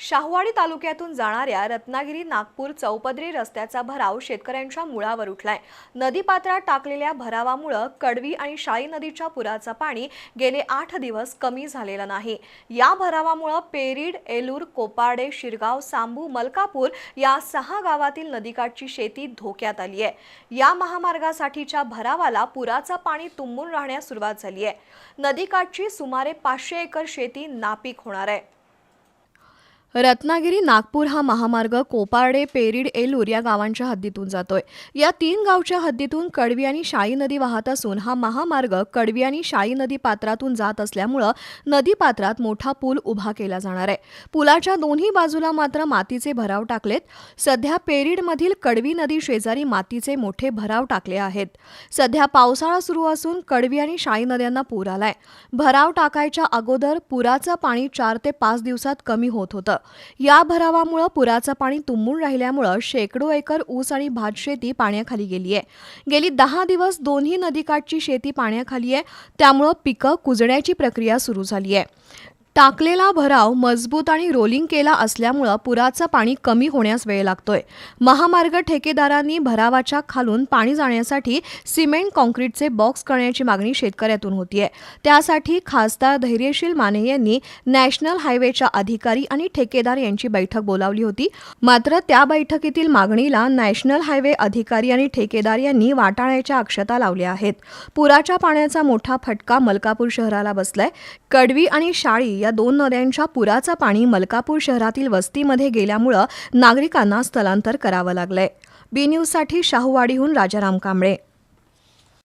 शाहूवाडी तालुक्यातून जाणाऱ्या रत्नागिरी नागपूर चौपदरी रस्त्याचा भराव शेतकऱ्यांच्या मुळावर उठलाय. नदीपात्रात टाकलेल्या भरावामुळं कडवी आणि शाळी नदीच्या पुराचं पाणी गेले आठ दिवस कमी झालेलं नाही. या भरावामुळं पेरीड एलूर कोपाडे शिरगाव सांबू मलकापूर या सहा गावातील नदीकाठची शेती धोक्यात आली आहे. या महामार्गासाठीच्या भरावाला पुराचं पाणी तुंबून राहण्यास सुरुवात झाली आहे. नदीकाठची सुमारे पाचशे एकर शेती नापीक होणार आहे. रत्नागिरी नागपूर हा महामार्ग कोपार्डे पेरीड एलूर या गावांच्या हद्दीतून जातोय. या तीन गावच्या हद्दीतून कडवी आणि शाई नदी वाहत असून हा महामार्ग कडवी आणि शाई नदी पात्रातून जात असल्यामुळं नदी पात्रात मोठा पूल उभा केला जाणार आहे. पुलाच्या दोन्ही बाजूला मात्र मातीचे भराव टाकलेत. सध्या पेरीडमधील कडवी नदी शेजारी मातीचे मोठे भराव टाकले आहेत. सध्या पावसाळा सुरू असून कडवी आणि शाई नद्यांना पूर आलाय. भराव टाकायच्या अगोदर पुराचं पाणी चार ते पाच दिवसात कमी होत होतं. या भरावामुळं पुराचं पाणी तुंबून राहिल्यामुळं शेकडो एकर ऊस आणि भात शेती पाण्याखाली गेली आहे. गेली दहा दिवस दोन्ही नदीकाठची शेती पाण्याखाली आहे. त्यामुळं पिकं कुजण्याची प्रक्रिया सुरू झाली आहे. टाकलेला भराव मजबूत आणि रोलिंग केला असल्यामुळं पुराचं पाणी कमी होण्यास वेळ लागतोय. महामार्ग ठेकेदारांनी भरावाच्या खालून पाणी जाण्यासाठी सिमेंट कॉन्क्रीटचे बॉक्स करण्याची मागणी शेतकऱ्यातून होतीये. त्यासाठी खासदार धैर्यशील माने यांनी नॅशनल हायवेच्या अधिकारी आणि ठेकेदार यांची बैठक बोलावली होती. मात्र त्या बैठकीतील मागणीला नॅशनल हायवे अधिकारी आणि ठेकेदार यांनी वाटाळ्याच्या अक्षता लावल्या आहेत. पुराच्या पाण्याचा मोठा फटका मलकापूर शहराला बसलाय. कडवी आणि शाळी असलेल्या दोन नद्यांच्या पुराचं पाणी मलकापूर शहरातील वस्तीमध्ये गेल्यामुळं नागरिकांना स्थलांतर करावं लागलंय. बी न्यूजसाठी शाहूवाडीहून राजाराम कांबळे.